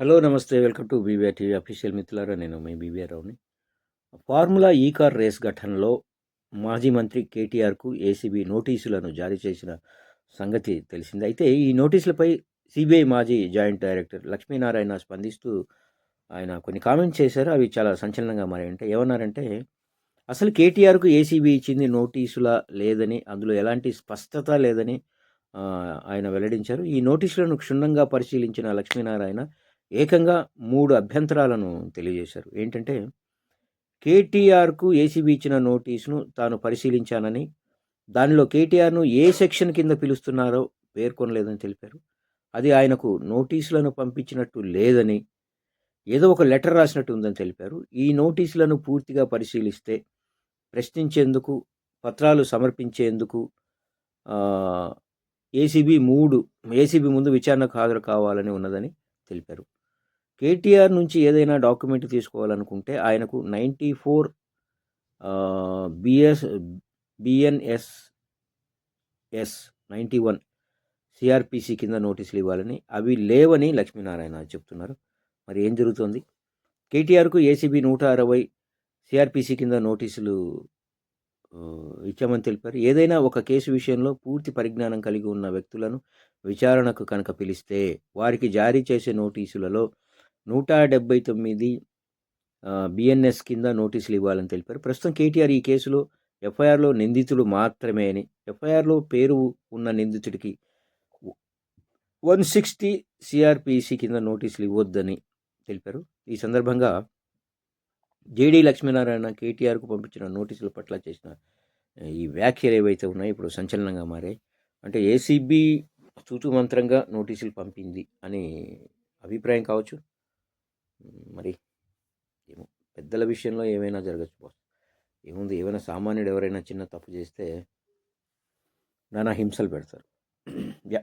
Hello నమస్తే. Welcome to BVR TV official మిత్రులారా నేను మీ బీవీఆర్ రావుని. ఫార్ములా ఈ కార్ రేస్ ఘటనలో మాజీ మంత్రి కేటీఆర్కు ఏసీబీ నోటీసులను జారీ చేసిన సంగతి తెలిసింది. అయితే ఈ నోటీసులపై సిబిఐ మాజీ జాయింట్ డైరెక్టర్ లక్ష్మీనారాయణ స్పందిస్తూ ఆయన కొన్ని కామెంట్స్ చేశారు. అవి చాలా సంచలనంగా మారాయంటే ఏమన్నారంటే అసలు కేటీఆర్కు ఏసీబీ ఇచ్చింది నోటీసుల లేదని అందులో ఎలాంటి స్పష్టత లేదని ఆయన వెల్లడించారు. ఈ నోటీసులను క్షుణ్ణంగా పరిశీలించిన లక్ష్మీనారాయణ ఏకంగా మూడు అభ్యంతరాలను తెలియజేశారు. ఏంటంటే కేటీఆర్కు ఏసీబీ ఇచ్చిన నోటీసును తాను పరిశీలించానని దానిలో కేటీఆర్ను ఏ సెక్షన్ కింద పిలుస్తున్నారో పేర్కొనలేదని తెలిపారు. అది ఆయనకు నోటీసులను పంపించినట్టు లేదని ఏదో ఒక లెటర్ రాసినట్టు ఉందని తెలిపారు. ఈ నోటీసులను పూర్తిగా పరిశీలిస్తే ప్రశ్నించేందుకు పత్రాలు సమర్పించేందుకు ఏసీబీ మూడు ఏసీబీ ముందు విచారణకు హాజరు కావాలని ఉన్నదని తెలిపారు. కేటీఆర్ నుంచి ఏదైనా డాక్యుమెంట్ తీసుకోవాలనుకుంటే ఆయనకు ninety four BS BNS S ninety one CrPC కింద నోటీసులు ఇవ్వాలని అవి లేవని లక్ష్మీనారాయణ చెప్తున్నారు. మరి ఏం జరుగుతోంది? కేటీఆర్కు ఏసీబీ నూట అరవై సిఆర్పిసి కింద నోటీసులు ఇచ్చామని తెలిపారు. ఏదైనా ఒక కేసు విషయంలో పూర్తి పరిజ్ఞానం కలిగి ఉన్న వ్యక్తులను విచారణకు కనుక పిలిస్తే వారికి జారీ చేసే నోటీసులలో నూట డెబ్బై తొమ్మిది బిఎన్ఎస్ కింద నోటీసులు ఇవ్వాలని తెలిపారు. ప్రస్తుతం కేటీఆర్ ఈ కేసులో ఎఫ్ఐఆర్లో నిందితుడు మాత్రమే అని ఎఫ్ఐఆర్లో పేరు ఉన్న నిందితుడికి వన్ సిక్స్టీ సిఆర్పిసి కింద నోటీసులు ఇవ్వొద్దని తెలిపారు. ఈ సందర్భంగా జేడీ లక్ష్మీనారాయణ కేటీఆర్కు పంపించిన నోటీసుల పట్ల చేసిన ఈ వ్యాఖ్యలు ఏవైతే ఉన్నాయో ఇప్పుడు సంచలనంగా మారాయి. అంటే ఏసీబీ తూతు మంత్రంగా నోటీసులు పంపింది అని అభిప్రాయం కావచ్చు. మరి ఏమో పెద్దల విషయంలో ఏమైనా జరగచ్చు బాస్ ఏముంది ఏమైనా సామాన్యుడు ఎవరైనా చిన్న తప్పు చేస్తే నానా హింసలు పెడతారు. యా.